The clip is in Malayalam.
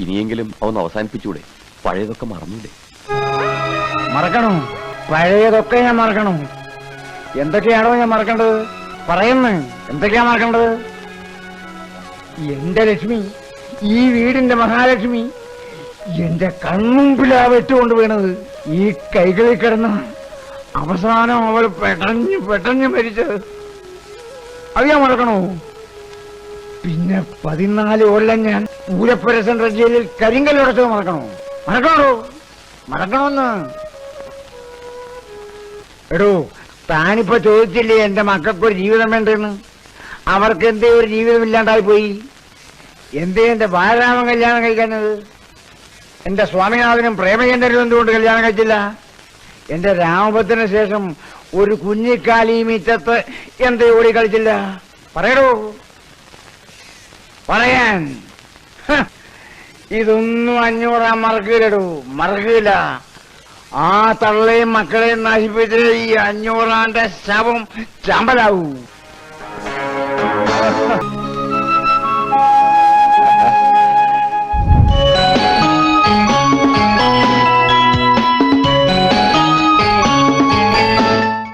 ഇനിയെങ്കിലും അവൻ അവസാനിപ്പിച്ചൂടെ? പഴയതൊക്കെ മറന്നൂടെ? മറക്കണോ. പഴയതൊക്കെ ഞാൻ മറക്കണോ. എന്തൊക്കെയാണോ ഞാൻ മറക്കേണ്ടത്? പറയുന്നു. എന്തൊക്കെയാ മറക്കേണ്ടത്? എന്റെ ലക്ഷ്മി ഈ വീടിന്റെ മഹാലക്ഷ്മി എന്റെ കൺമുമ്പിലാ വെട്ടുകൊണ്ട് വീണത്. ഈ കൈകളിൽ കിടന്ന അവസാനം അവൾ പെടഞ്ഞു പെടഞ്ഞു മരിച്ചത്. അത് ഞാൻ മറക്കണോ? പിന്നെ പതിനാല് കൊല്ലം ഞാൻ പൂരപ്പുര സെൻട്രൽ ജയിലിൽ കരിങ്കല്ലുടച്ചത് മറക്കണോ? മറക്കണോ? മറക്കണമെന്ന് എടോ താനിപ്പോ ചോദിച്ചില്ലേ എന്റെ മക്കൾക്കൊരു ജീവിതം വേണ്ടെന്ന്? അവർക്ക് എന്തേ ഒരു ജീവിതം ഇല്ലാണ്ടായി പോയി? എന്തേ എന്റെ ബാലരാമൻ കല്യാണം കഴിക്കുന്നത് എന്റെ സ്വാമിനാഥനും പ്രേമചന്ദ്രനും എന്തുകൊണ്ട് കല്യാണം കഴിച്ചില്ല? എന്റെ രാമപത്തിന് ശേഷം ഒരു കുഞ്ഞിക്കാലി മീറ്റത്ത് എന്തേ ഓടി കളിച്ചില്ല? പറയടോ. പറയാൻ. ഇതൊന്നും അഞ്ഞൂറാ മറക്കില്ലടൂ മറക്കൂല ആ തള്ളയും മക്കളെയും നശിപ്പിച്ച് ഈ അഞ്ഞൂറാന്റെ ശവം ചമ്പലാവൂ.